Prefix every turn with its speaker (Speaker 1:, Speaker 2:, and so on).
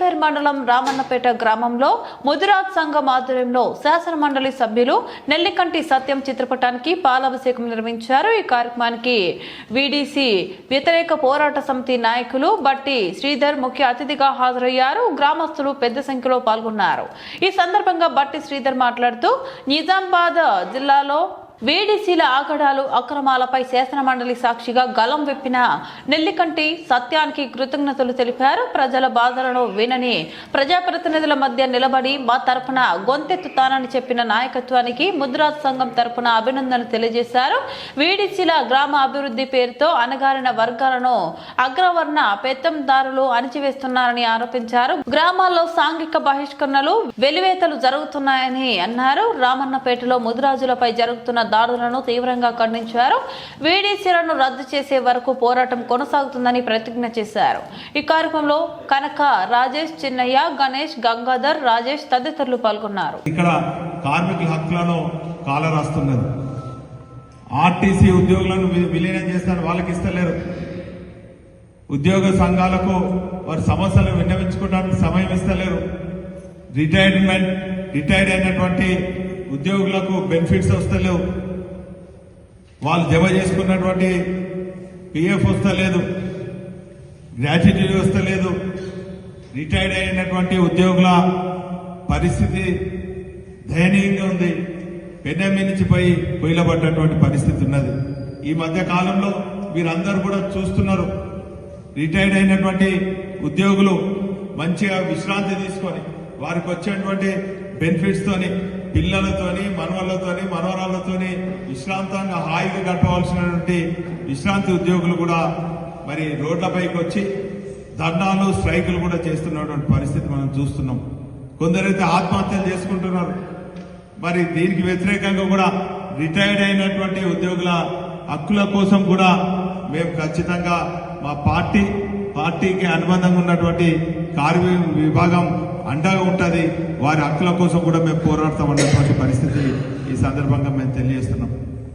Speaker 1: మండలం రామన్నపేట గ్రామంలో ముదిరాజ్ సంఘం ఆధ్వర్యంలో శాసన మండలి సభ్యులు నెల్లికంటి సత్యం చిత్రపటానికి పాలాభిషేకం నిర్వహించారు. ఈ కార్యక్రమానికి వీడీసీ వ్యతిరేక పోరాట సమితి నాయకులు బట్టి శ్రీధర్ ముఖ్య అతిథిగా హాజరయ్యారు. గ్రామస్తులు పెద్ద సంఖ్యలో పాల్గొన్నారు. ఈ సందర్భంగా బట్టి శ్రీధర్ మాట్లాడుతూ నిజామాబాద్ జిల్లాలో వేడిసీల ఆగడాలు అక్రమాలపై శాసన మండలి సాక్షిగా గలం విప్పిన నెల్లికంటి సత్యానికి కృతజ్ఞతలు తెలిపారు. ప్రజల బాధలను వినని ప్రజాప్రతినిధుల మధ్య నిలబడి మా తరపున గొంతెత్తుతానని చెప్పిన నాయకత్వానికి ముద్రాజ్ సంఘం తరపున అభినందనలు తెలియజేశారు. వేడిసీల గ్రామ అభివృద్ధి పేరుతో అణగారిన వర్గాలను అగ్రవర్ణ పెత్తందారులు అణిచివేస్తున్నారని ఆరోపించారు. గ్రామాల్లో సాంఘిక బహిష్కరణలు వెలివేతలు జరుగుతున్నాయని అన్నారు. రామన్నపేటలో ముదిరాజులపై జరుగుతున్న దాడులను తీవ్రంగా ఖండించారు. వీడీసీలను రద్దు చేసే వరకు పోరాటం కొనసాగుతుందని ప్రతిజ్ఞ చేశారు. ఈ కార్యక్రమంలో కనక రాజేష్ చిన్నయ్య గణేష్ గంగాధర్ రాజేష్ తదితరులు పాల్గొన్నారు.
Speaker 2: ఇక్కడ కార్మికుల హక్కులను కాలరాస్తున్నది. ఆర్టీసీ ఉద్యోగులను విలీనం చేస్తాను వాళ్ళకి ఇస్తలేరు. ఉద్యోగ సంఘాలకు వారి సమస్యలను విన్నవించుకోవడానికి సమయం ఇస్తలేరు. రిటైర్మెంట్ రిటైర్డ్ అయినటువంటి ఉద్యోగులకు బెనిఫిట్స్ వస్తలేవు. వాళ్ళు జమ చేసుకున్నటువంటి పిఎఫ్ వస్తలేదు. గ్రాట్యుటీ వస్తలేదు. రిటైర్డ్ అయినటువంటి ఉద్యోగుల పరిస్థితి దయనీయంగా ఉంది. పెన్నెమ్మి నుంచి పోయి పొయ్యిలబడ్డటువంటి పరిస్థితి ఉన్నది. ఈ మధ్య కాలంలో మీరందరూ కూడా చూస్తున్నారు. రిటైర్డ్ అయినటువంటి ఉద్యోగులు మంచిగా విశ్రాంతి తీసుకొని వారికి వచ్చేటువంటి బెనిఫిట్స్తోని పిల్లలతోని మనవళ్ళతోని మనవరాళ్ళతోని విశ్రాంతంగా హాయిగా గడపవలసినటువంటి విశ్రాంతి ఉద్యోగులు కూడా మరి రోడ్లపైకి వచ్చి ధర్నాలు స్ట్రైకులు కూడా చేస్తున్నటువంటి పరిస్థితి మనం చూస్తున్నాం. కొందరైతే ఆత్మహత్యలు చేసుకుంటున్నారు. మరి దీనికి వ్యతిరేకంగా కూడా రిటైర్డ్ అయినటువంటి ఉద్యోగుల హక్కుల కోసం కూడా మేము ఖచ్చితంగా మా పార్టీ పార్టీకి అనుబంధంగా ఉన్నటువంటి కార్మిక విభాగం అండగా ఉంటుంది. వారి హక్కుల కోసం కూడా మేము పోరాడతామన్నటువంటి పరిస్థితి ఈ సందర్భంగా మేము తెలియజేస్తున్నాం.